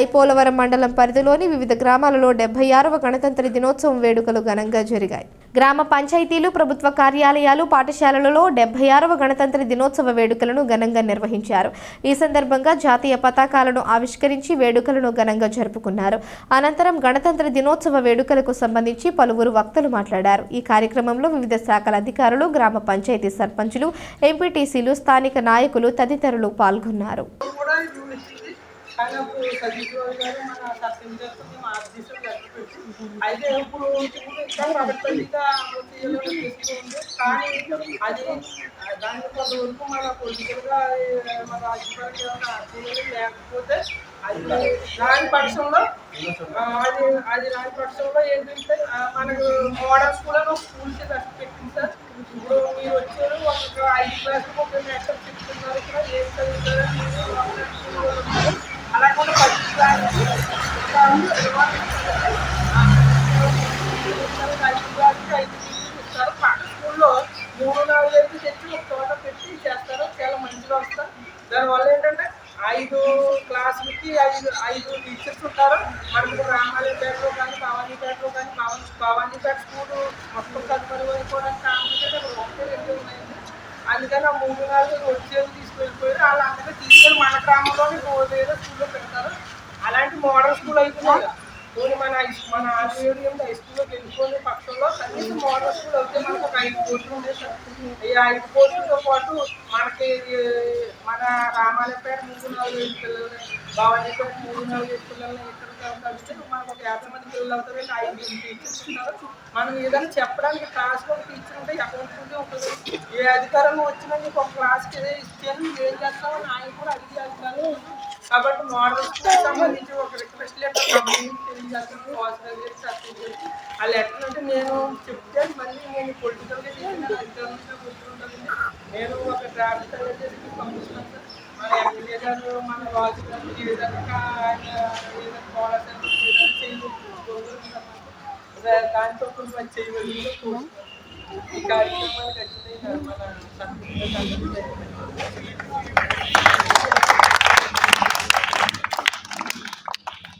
ఐపోలవరం మండలం పరిధిలోని వివిధ గ్రామాలలో డెబ్బై ఆరవ గణతంత్ర దినోత్సవం వేడుకలు ఘనంగా జరిగాయి. గ్రామ పంచాయతీలు ప్రభుత్వ కార్యాలయాలు పాఠశాలలలో డెబ్బై ఆరవ గణతంత్ర దినోత్సవ వేడుకలను ఘనంగా నిర్వహించారు. ఈ సందర్భంగా జాతీయ పతాకాలను ఆవిష్కరించి వేడుకలను ఘనంగా జరుపుకున్నారు. అనంతరం గణతంత్ర దినోత్సవ వేడుకలకు సంబంధించి పలువురు వక్తలు మాట్లాడారు. ఈ కార్యక్రమంలో వివిధ శాఖల అధికారులు గ్రామ పంచాయతీ సర్పంచులు ఎంపీటీసీలు స్థానిక నాయకులు తదితరులు పాల్గొన్నారు. కానీ అప్పుడు సతీష్ రావు గారు మన సత్యం గారితో మేము ఆఫీసులో అయితే ఇప్పుడు ఇంకా పడపల్లిగా ఉంది కానీ అది దాని కొంతవరకు మన పొలిటికల్గా మన రాజకీయ ఏమైనా లేకపోతే అది రాని పక్షంలో అది అది రాని పక్షంలో ఏంటంటే మనకు మోడల్స్ కూడా స్కూల్స్ పెట్టింది సార్. ఇప్పుడు మీరు వచ్చారు ఒక ఐదు క్లాసులు ఒక నెక్స్ట్ చెప్తున్నారు కూడా ఏం చదువుతారు మీరు ఉన్నారు. అలాగే ఒక పది క్లాసులు ఐదు క్లాసులు ఐదు టీచర్లు ఇస్తారు పాఠ స్కూల్లో మూడు నాలుగు ఐదు తెచ్చి ఒక చోట పెట్టి చేస్తారు చాలా మంచిగా వస్తారు దానివల్ల ఏంటంటే ఐదు క్లాసులకి ఐదు ఐదు టీచర్స్ ఉంటారు మనకు రామాలయపేటలో కానీ భవానీపేటలో కానీ భవానీ పేట స్కూల్ మొత్తం సదుపాయం అయిపోవడానికి కారణం అక్కడ ఒకటే రెండు ఉన్నాయండి అందుకని ఆ మూడు నాలుగు వచ్చేది తీసుకెళ్ళిపోయారు. వాళ్ళందరూ తీసుకెళ్ళి మన గ్రామంలోని ఏదో స్కూల్లో పెడతారు. స్కూల్ అయిపోయింది పోనీ మన మన ఆంధ్రమీడియం హై స్కూల్లోకి వెళ్ళిపోయిన పక్షంలో కనీసం మోడల్ స్కూల్ అయితే మనకు ఒక ఐదు కోట్లు ఉండే సార్. ఈ ఐదు కోట్లతో పాటు మనకి మన రామాలపేట మూడు నాలుగు ఐదు పిల్లలు భవానీపేట మూడు నాలుగు ఐదు పిల్లల్ని ఇక్కడ కలిస్తే మనకు ఒక యాభై మంది పిల్లలు అవుతారండి ఐదు టీచర్స్ ఉన్నారు. మనం ఏదైనా చెప్పడానికి క్లాస్లో టీచర్ ఉంటే అకౌంట్ ఉంటుంది ఏ అధికారం వచ్చినా నీకు ఒక క్లాస్కి ఏదో ఇచ్చాను ఏం చేస్తామో అని ఆయన కూడా అడిగి అధికారం కాబట్టి మోడల్ స్కూల్ సంబంధించి ఒక రిక్వెస్ట్ లెటర్ కంపెనీకి తెలియజేస్తాను వాసన చేసి సబ్మిట్ చేసి ఆ లెటర్ అంటే నేను చెప్తే మళ్ళీ నేను పొలిటికల్గా చేసిన అధికారంగా కూర్చుంటానండి నేను ఒక డ్రాఫ్ట్ తయారు చేసి మీకు పంపిస్తాను సార్ మన ఎమ్మెల్యే గారు మన రాజు గారు ఏ విధంగా ఆయన ఏదైనా పోరాటం ఏదైనా చేయవచ్చు దాంతో కొంచెం చేయగలిగిన ఈ కార్యక్రమాన్ని ఖచ్చితంగా మన సంస్కృతి